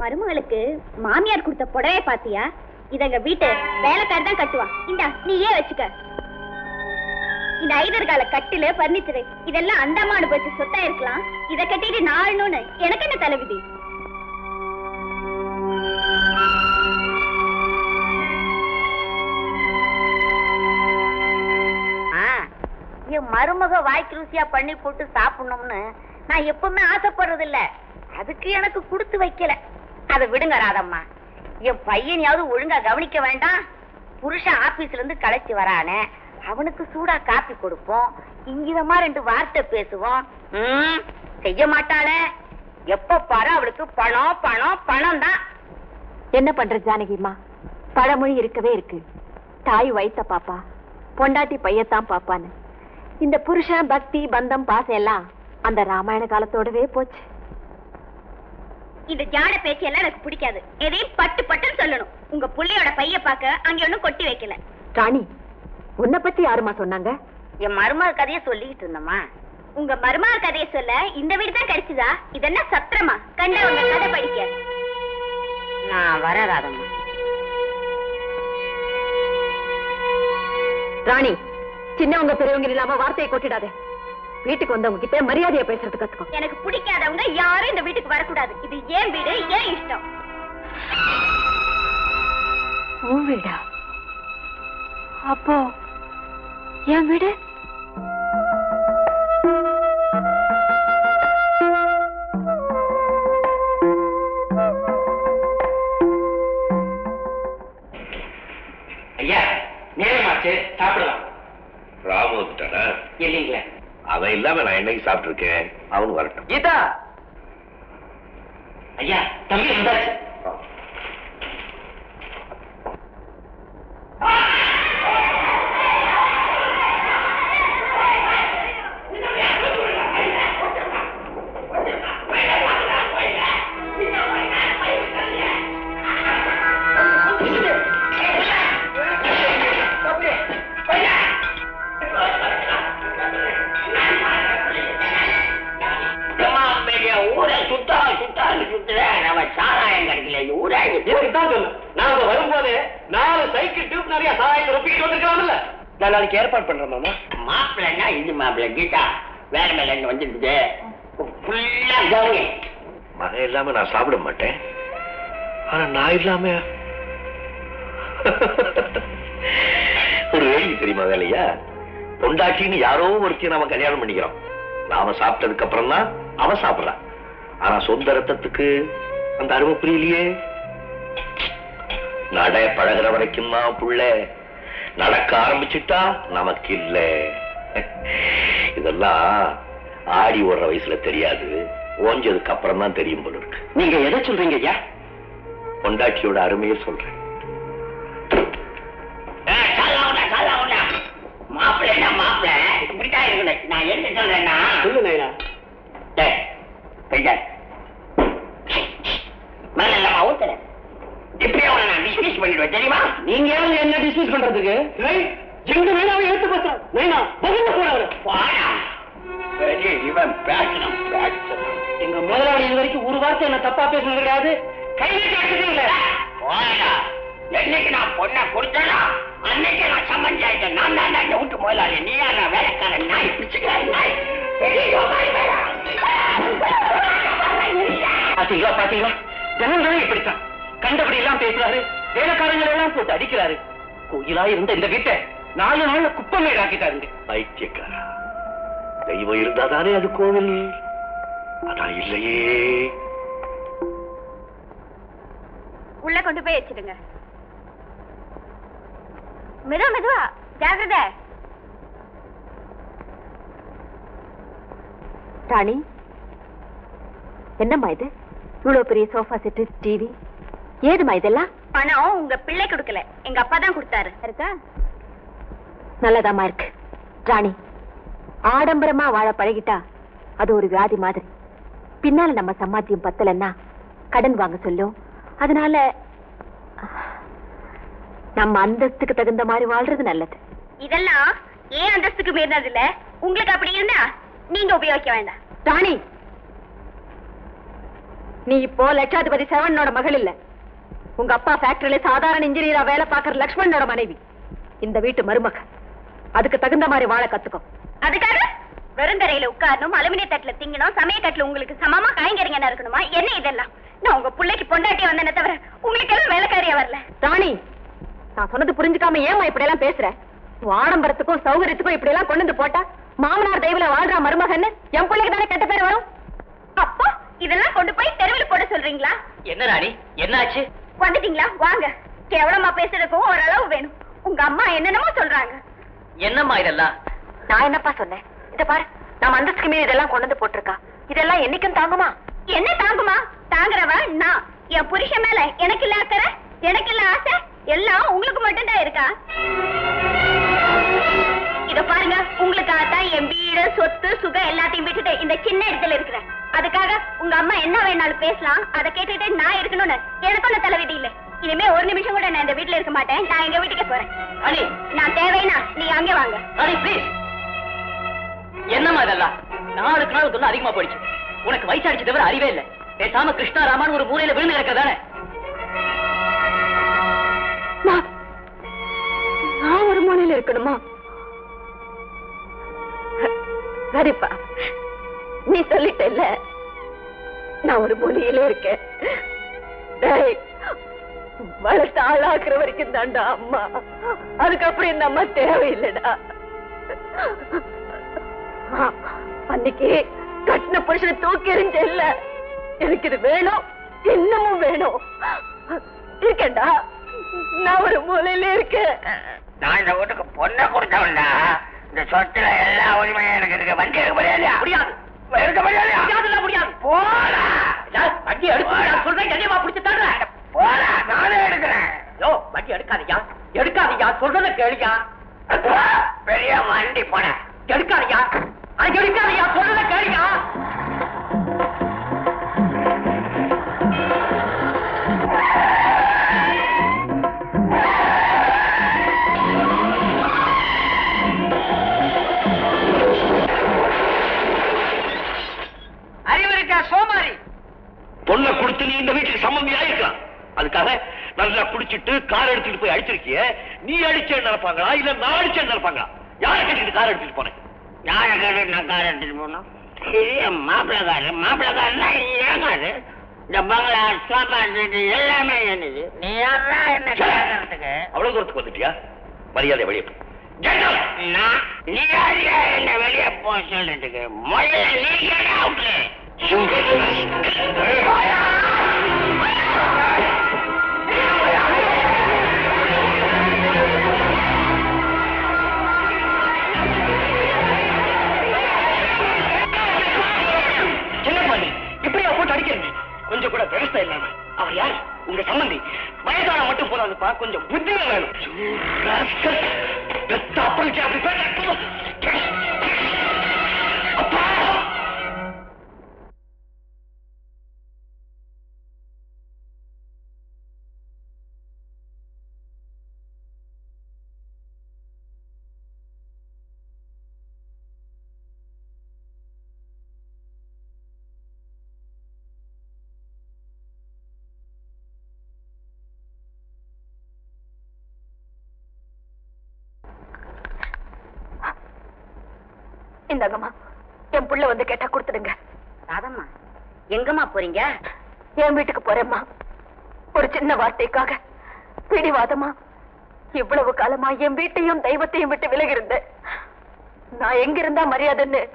மருமகளுக்கு மாமியார் கொடுத்த புடவை பாத்தியா இதங்க வீட்டு வேலைக்காரர் தான் கட்டுவா இந்தா நீயே வச்சுக்க. இந்த ஐதர்கால கட்டில பர்னிச்சரு பர்னிச்சர் இதெல்லாம் அந்தமானு போச்சு சொத்தா இருக்கலாம். இத கட்டிட்டு நாளணும்னு எனக்கு என்ன தலைவிதி? என் மருமக வாய்க்கு ருசியா பண்ணி போட்டு சாப்பிடணும்னு நான் எப்பவுமே ஆசைப்படுறது இல்லை அதுக்கு எனக்கு கொடுத்து வைக்கல. அதை விடுங்க ராதம்மா. என் பையனையாவது ஒழுங்கா கவனிக்க வேண்டாம். புருஷன் ஆபீஸ்ல இருந்து களைச்சு வரானே. அவனுக்கு சூடா காப்பி கொடுப்போம். இங்கிதமா ரெண்டு வார்த்தை பேசுவோம். செய்ய மாட்டாளே. எப்ப பாரு அவளுக்கு பணம் பணம் பணம் தான். என்ன பண்ற ஜானகிம்மா? பழமொழி இருக்கவே இருக்கு. தாய் வைத்த பாப்பா. பொண்டாட்டி பையத்தான் பாப்பான்னு. இந்த புருஷன் பக்தி பந்தம் பாசம் எல்லாம் அந்த ராமாயண காலத்தோடவே போச்சு. இந்த ஜாட பேச்சு எல்லாம் எனக்கு பிடிக்காது. எதையும் பட்டு பட்டுன்னு சொல்லணும். உங்க புள்ளையோட பைய பார்க்க அங்க ஒண்ணும் கொட்டி வைக்கல. ராணி உன்னை பத்தி யாருமா சொன்னாங்க? என் மருமக கதையை சொல்லிக்கிட்டு இருந்தம்மா. உங்க மருமக கதையை சொல்ல இந்த வீடு தான் கிடைச்சதா? இதென்ன சத்திரமா? கண்டவங்க கதை படிக்க. நான் வரேன் ராதம்மா ராணி சின்னவங்க பெரியவங்க இல்லாம வார்த்தையை கொட்டிடாதே. வீட்டுக்கு வந்தவங்க கிட்ட மரியாதையா பேசுறது கத்துக்கோ. எனக்கு பிடிக்காதவங்க யாரும் இந்த வீட்டுக்கு வரக்கூடாது. இது ஏன் வீடு ஏன் இஷ்டம்? உன் வீடா? அப்போ என் வீடு? ஐயா நேரமாச்சு. சாப்பிடலாம். ராமு வந்துட்டானா இல்லைங்களே. அவன் இல்லாம நான் என்னைக்கு சாப்பிட்டு இருக்கேன் அவன் வரட்டும். கீதா! ஐயா தம்பி வந்தாச்சு. நிறைய சாராயத்தை ரொப்பிக்கிட்டு வந்திருக்கலாம்ல. நான் நாளைக்கு ஏற்பாடு பண்றேன் மாமா. மாப்பிள்ளைன்னா இது மாப்பிள்ளை கீதா. வேற மேல இருந்து வந்துருக்குது? ஃபுல்லா கவனி மகன் இல்லாம நான் சாப்பிட மாட்டேன். ஆனா நான் இல்லாம ஒரு வேடிக்கை தெரியுமா வேலையா? பொண்டாட்டின்னு யாரோ ஒருத்தி நாம கல்யாணம் பண்ணிக்கிறோம். நாம சாப்பிட்டதுக்கு அப்புறம் தான் அவன் சாப்பிடுறான் ஆனா சொந்த ரத்தத்துக்கு அந்த அருமை புரியலையே. நட பழகுற வரைக்கும் தான் புள்ள. நடக்க ஆரம்பிச்சுட்டா நமக்கு இல்ல இதெல்லாம் ஆடி ஓடுற வயசுல தெரியாது. ஓஞ்சதுக்கு அப்புறம் தான் தெரியும் போல இருக்கு. நீங்க எதை சொல்றீங்க ஐயா? பொண்டாட்டியோட அருமையை சொல்றேன். மாப்பிள்ளை இருக்கணும் நான் என்ன சொல்றேன்னா? சொல்லு நைனா டேய், கையா. மேல இல்லாம ஊத்துறேன். இப்படியே நான் டிஸ்மிஸ் பண்ணிடுவேன் தெரியுமா? நீங்க யாரு என்ன டிஸ்மிஸ் பண்றதுக்கு? எங்க நைனாவை எடுத்து பேசுறேன். நைனா பகிர்ந்து பெரிய இவன் பேசணும் பேசணும் எங்க முதலாளி இது வரைக்கும் ஒரு வார்த்தை என்ன தப்பா பேசுனது கிடையாது. கையில கேட்டதே வாடா. என்னைக்கு நான் பொண்ணை கொடுத்தனா அன்னைக்கு நான் சம்மந்தி ஆயிட்டேன். நான் தான் இந்த வீட்டு முதலாளி. நீ யாரா? வேலைக்காரன். நாய் பிடிச்சுக்கிறேன். நாய். பெரிய யோகாய். பாத்தீங்களா பாத்தீங்களா? ஜனங்களே இப்படித்தான். கண்டபடி எல்லாம் பேசுறாரு. வேலைக்காரங்களை எல்லாம் போட்டு அடிக்கிறாரு. கோயிலா இருந்த இந்த வீட்டை நாலு நாள்ல குப்பமேடு ஆக்கிட்டாருங்க பைத்தியக்காரா. தெய்வம் இருந்தாதானே அது கோவில்? அதான் இல்லையே. உள்ள கொண்டு போய் வச்சிடுங்க. மெதுவா மெதுவா ஜாகிரதை. ராணி என்னம்மா இது? இவ்வளவு பெரிய சோஃபா செட்டு டிவி ஏதுமா இதெல்லாம்? பணம் உங்க பிள்ளை கொடுக்கல. எங்க அப்பா தான் கொடுத்தாரு. இருக்கா? நல்லதாம்மா இருக்கு. ராணி ஆடம்பரமா வாழ பழகிட்டா அது ஒரு வியாதி மாதிரி. பின்னால நம்ம சம்பாத்தியம் பத்தலன்னா கடன் வாங்க சொல்லும். அதனால நம்ம அந்தஸ்துக்கு தகுந்த மாதிரி வாழ்றது நல்லது. இதெல்லாம் ஏன் அந்தஸ்துக்கு மீறினது இல்ல உங்களுக்கு அப்படி இருந்தா நீங்க உபயோகிக்க வேண்டாம். ராணி நீ இப்போ லட்சாதிபதி செவனோட மகள் இல்ல. உங்க அப்பா ஃபேக்டரியில சாதாரண இன்ஜினியரா வேலை பார்க்கற லக்ஷ்மணனோட மனைவி. இந்த வீட்டு மருமக. அதுக்கு தகுந்த மாதிரி வாழ கத்துக்கோ அதுக்காக வெறுந்தரையில உட்காரணும் அலுமினிய தட்டுல திங்கணும் சமயக்கட்டுல உங்களுக்கு சமமா காய்கறிங்க இருக்கணுமா? என்ன இதெல்லாம்? நான் உங்க பிள்ளைக்கு பொண்டாட்டி வந்தேனே தவிர உங்களுக்கு எல்லாம் வேலைக்காரியா வரல. ராணி நான் சொன்னது புரிஞ்சுக்காம ஏமா இப்படி எல்லாம் பேசுற ஆடம்பரத்துக்கும் சௌகரியத்துக்கும் இப்படி எல்லாம் கொண்டு வந்து போட்டா மாமனார் தெய்வல வாழ்ற மருமகன்னு என் பிள்ளைக்கு தானே கெட்ட பேர் வரும்? அப்பா இதெல்லாம் கொண்டு போய் தெருவில் போட சொல்றீங்களா? என்ன ராணி? என்னாச்சு? வந்துட்டீங்களா? வாங்க. கேவலமா பேசுறதுக்கும் ஓரளவு வேணும். உங்க அம்மா என்னென்னமோ சொல்றாங்க. என்னம்மா இதெல்லாம்? நான் என்னப்பா சொன்னேன்? இத பாரு. நம்ம அந்தஸ்துக்கு மீறி இதெல்லாம் கொண்டு வந்து போட்டிருக்கா. இதெல்லாம் என்னைக்கும் தாங்குமா? என்ன தாங்குமா? தாங்குறவ நான். என் புருஷன் மேல எனக்கு இல்ல அக்கறை? எனக்கு இல்ல ஆசை? எல்லாம் உங்களுக்கு மட்டும்தான் இருக்கா? இத பாருங்க. உங்களுக்காக தான் என் வீடு சொத்து சுகம் எல்லாத்தையும் விட்டுட்டு இந்த சின்ன இடத்துல இருக்கிறேன். அதுக்காக உங்க அம்மா என்ன வேணாலும் பேசலாம். அதை கேட்டுட்டு நான் இருக்கணும்னு எனக்கு ஒண்ணு தலைவிதி இல்ல. இனிமே ஒரு நிமிஷம் கூட நான் இந்த வீட்டுல இருக்க மாட்டேன். நான் எங்க வீட்டுக்கு போறேன். நான் தேவைன்னா நீங்க அங்கே வாங்க. ராணி ப்ளீஸ் என்னம்மா இதெல்லாம்? நாளுக்கு நாள் தொல்லை அதிகமா போயிடுச்சு. உனக்கு வயசாடிச்சு தவிர அறிவே இல்ல. பேசாம கிருஷ்ணா ராமான்னு ஒரு மூலையில விழுந்து கிடக்கதானே நான் நான் ஒரு மூலையில இருக்கணுமா? சரிப்பா. நீ சொல்லிட்டல்ல? நான் ஒரு மூலையில இருக்கேன். டேய், வளர்த்து ஆளாக்குற வரைக்கும் தாண்டா அம்மா. அதுக்கப்புறம் இந்த அம்மா தேவையில்லைடா. அன்னைக்கு கட்டின புருஷனை தூக்கி எறிஞ்சல்ல? எனக்கு இது வேணும் இன்னமும் வேணும். இருக்கேன்டா நான் ஒரு மூலையில இருக்கேன். நான் இந்த வீட்டுக்கு பொண்ணை கொடுத்தவன்டா. இந்த சொத்துல எல்லா உரிமையும் எனக்கு இருக்கு. வண்டி எடுக்க முடியாது. எடுக்க முடியாது முடியாது. போடா. வண்டி நான் சொல்றேன் என்னையமா பிடிச்சு தர்றேன் போடா நானே எடுக்கிறேன். யோ வண்டி எடுக்காதீயா. எடுக்காதீயா சொல்றத கேளுயா. பெரிய வண்டி போன எடுக்காதீயா. எடுக்காதீயா சொல்றத கேளுயா. கொடுத்து நீ இந்த வீட்டுக்கு சம்மந்தியா இருக்கலாம். அதுக்காக நல்லா குடிச்சிட்டு கார் எடுத்துட்டு போய் அடிச்சிருக்கிய நீ அடிச்சேன்னு நினைப்பாங்களா இல்ல நான் அடிச்சேன்னு நினைப்பாங்களா? யாரை கட்டிட்டு கார் எடுத்துட்டு போனேன்? யாரை கேட்டு நான் கார் எடுத்துட்டு போனோம்? பெரிய மாப்பிள்ளக்காரு. மாப்பிள்ளக்காரனா ஏங்காது இந்த பங்களா சாப்பாடு எல்லாமே என்னது? நீ யாரா என்ன கேட்கறதுக்கு அவ்வளவு தூரத்துக்கு வந்துட்டியா? மரியாதை வெளியே போ. நீ யாரியா என்ன வெளியே போக சொல்றதுக்கு? முதல்ல நீ. இந்தாங்கம்மா. என் புள்ள வந்து கேட்டா கொடுத்துடுங்க. ராதம்மா எங்கம்மா போறீங்க? என் வீட்டுக்கு போறேம்மா. ஒரு சின்ன வார்த்தைக்காக. பிடிவாதமா இவ்வளவு காலமா என் வீட்டையும் தெய்வத்தையும் விட்டு விலகி இருந்தேன் நான் எங்க இருந்தா மரியாதைன்னு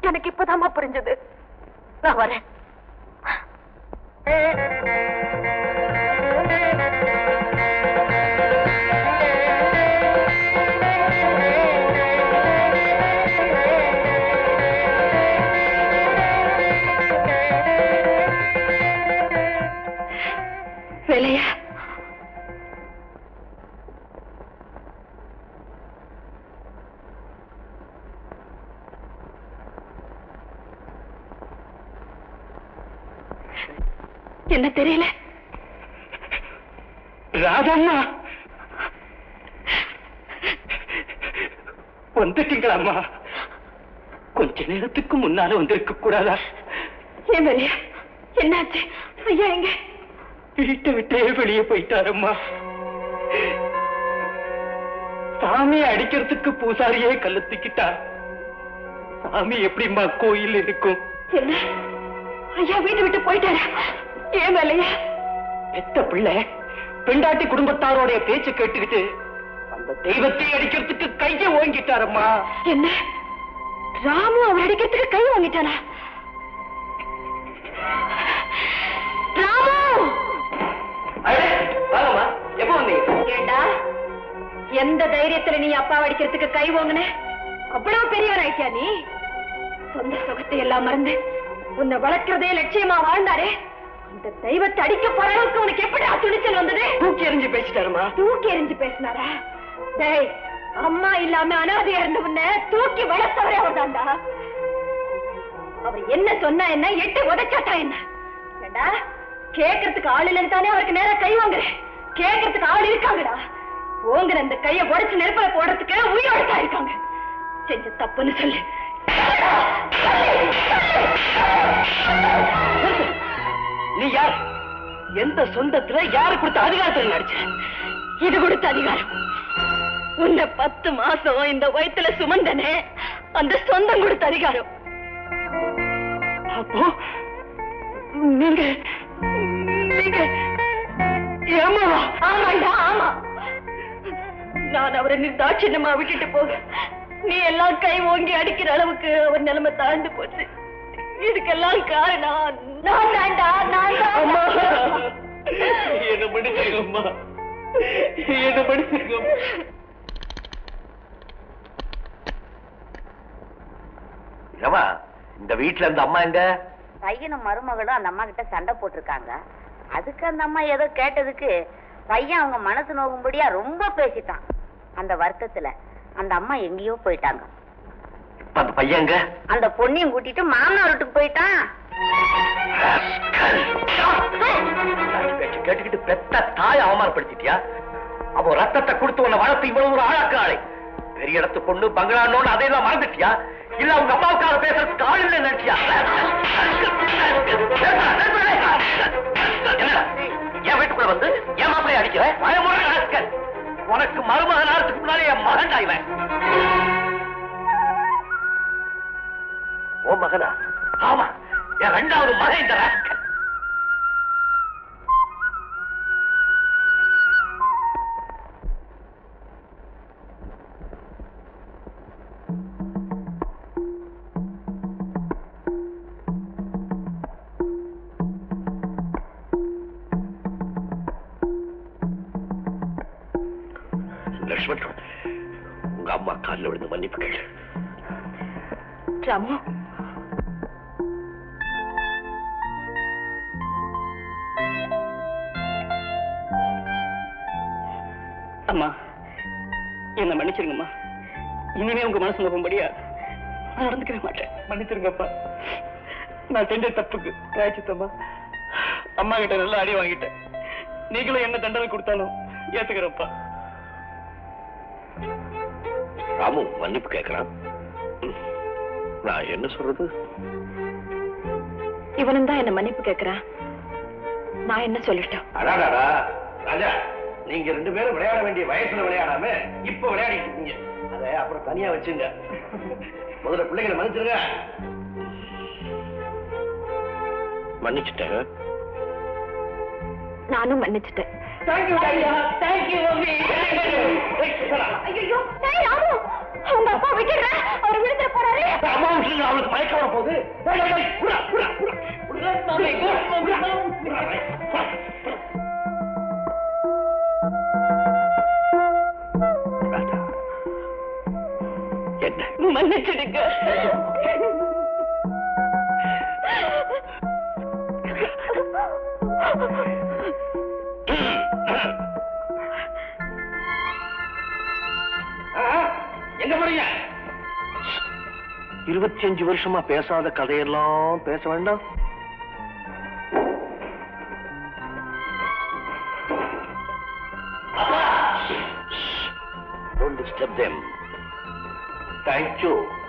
எனக்கு இப்பதாம்மா புரிஞ்சது. நான் வரேன். வந்துட்டீங்களாம்மா கொஞ்ச நேரத்துக்கு முன்னால வந்திருக்க கூடாதா என்னாச்சு? ஐயா எங்க? வீட்டை விட்டே வெளியே போயிட்டாரம்மா. சாமியை அடிக்கிறதுக்கு பூசாரியே கழுத்துக்கிட்டார் சாமி எப்படிம்மா கோயில் இருக்கும்? என்ன? ஐயா வீட்டு விட்டு போயிட்டாரா? ஏன் வேலையா பெத்த பிள்ளை பெண்டாட்டி குடும்பத்தாரோடைய பேச்சு கேட்டுக்கிட்டு அந்த தெய்வத்தை அடிக்கிறதுக்கு ஓங்கிட்டாரம்மா என்ன? ராமு அவர் அடிக்கிறதுக்கு கை வாங்கிட்டானா ராமு! வாங்கம்மா. எப்போ வந்தீங்க? ஏண்டா? எந்த தைரியத்துல நீ அப்பாவை அடிக்கிறதுக்கு கை வாங்கின? அவ்வளவு பெரியவர் ஆயிட்டியா நீ? சொந்த சுகத்தை எல்லாம் மறந்து உன்னை வளர்க்கிறதே லட்சியமா வாழ்ந்தாரே? அந்த தெய்வத்தை அடிக்க போற அளவுக்கு உனக்கு எப்படி துணிச்சல் வந்தது? தூக்கி எறிஞ்சு பேசிட்டாருமா. தூக்கி எறிஞ்சு பேசினாரா? டேய் அம்மா இல்லாம அனாதையா இருந்த உன்ன தூக்கி வளர்த்தவரே அவர்தான்டா அவர் என்ன சொன்னா என்ன எட்டு உதச்சாட்டா என்ன? ஏண்டா கேட்கறதுக்கு ஆள் இல்லைன்னு தானே அவருக்கு நேரா கை வாங்குறேன் கேக்குறதுக்கு ஆள் இருக்காங்கடா. ஓங்குற அந்த கைய உடைச்சு நெருப்புல போடுறதுக்கு உயிரோட இருக்காங்க. செஞ்ச தப்புன்னு சொல்லு. நீ யார்? எந்த சொந்தத்துல யாரு கொடுத்த அதிகாரத்துல நடிச்ச? இது கொடுத்த அதிகாரம். உன்னை பத்து மாசம் இந்த வயித்துல சுமந்தனே. அந்த சொந்தம் கொடுத்த அதிகாரம். அப்போ நீங்க நீங்க ஏமாவா? ஆமாண்டா ஆமா. நான் அவரை நிர்தாட்சியமா விட்டுட்டு போக நீ எல்லாம் கை ஓங்கி அடிக்கிற அளவுக்கு அவர் நிலைமை தாழ்ந்து போச்சு. இதுக்கெல்லாம் காரணம் நான் தான்டா நான் என்ன மன்னிச்சிருங்கம்மா. என்ன மன்னிச்சிருங்கம்மா. ஏமா இந்த வீட்டுல இந்த அம்மா எங்க? பையனும் மருமகளும் அந்த அம்மா கிட்ட சண்டை போட்டிருக்காங்க. அதுக்கு அந்த அம்மா ஏதோ கேட்டதுக்கு பையன் அவங்க மனசு நோகும்படியா ரொம்ப பேசிட்டான். அந்த வருத்தத்துல அந்த அம்மா எங்கேயோ போயிட்டாங்க. அந்த பையன் எங்க? அந்த பொண்ணையும் கூட்டிட்டு மாமனார் வீட்டுக்கு போயிட்டான் கேட்டுக்கிட்டு பெத்த தாய் அவமானப்படுத்திட்டியா? அவன் ரத்தத்தை கொடுத்து உன்னை வளர்த்து இவ்வளவு ஒரு ஆளாக்காளை பெரிய இடத்து பொண்ணு பங்களானோன்னு அதையெல்லாம் மறந்துட்டியா? இல்ல உங்க அம்மாவுக்காக பேசுறதுக்கு ஆள் இல்லை நினைச்சியா என் வீட்டுக்குள்ள வந்து என் மாப்பிளைய அடிக்கிற? பயமுறை அரசன். உனக்கு மருமகன் நேரத்துக்கு முன்னாலே என் மகன் ஆய்வன் ஓ மகனா? ஆமா என் ரெண்டாவது மகன் இந்த ராஸ்கல் அம்மா என்ன மன்னிச்சிருங்கம்மா. இனிமே உங்க மனசு நோக்கும்படியா நான் நடந்துக்கவே மாட்டேன். மன்னிச்சிருங்கப்பா. நான் செஞ்ச தப்புக்கு காய்ச்சித்தம்மா அம்மா கிட்ட நல்லா அடி வாங்கிட்டேன். நீங்களும் என்ன தண்டனை கொடுத்தாலும் ஏத்துக்கிறப்பா ராமு மன்னிப்பு கேட்கிறான். நான் என்ன சொல்றது? இவனும் தான் என்ன மன்னிப்பு கேக்குறான் நான் என்ன சொல்லிட்டோம்? அடாடாடா ராஜா. நீங்க ரெண்டு பேரும் விளையாட வேண்டிய வயசுல விளையாடாம இப்ப விளையாடிட்டு இருக்கீங்க. அதை அப்புறம் தனியா வச்சுங்க. முதல்ல பிள்ளைகளை மன்னிச்சிருங்க. மன்னிச்சுட்டேன். நானும் மன்னிச்சிட்டேன். அவங்க அப்பா விட்டுடுற. அவர் விழுந்துற போறாரு. அம்மா அவளுக்கு மயக்கம் வர போகுது. மன்னிச்சிடுங்க. எங்க போறீங்க? இருபத்தி அஞ்சு வருஷமா பேசாத கதையெல்லாம் பேச வேண்டாம். Thank you.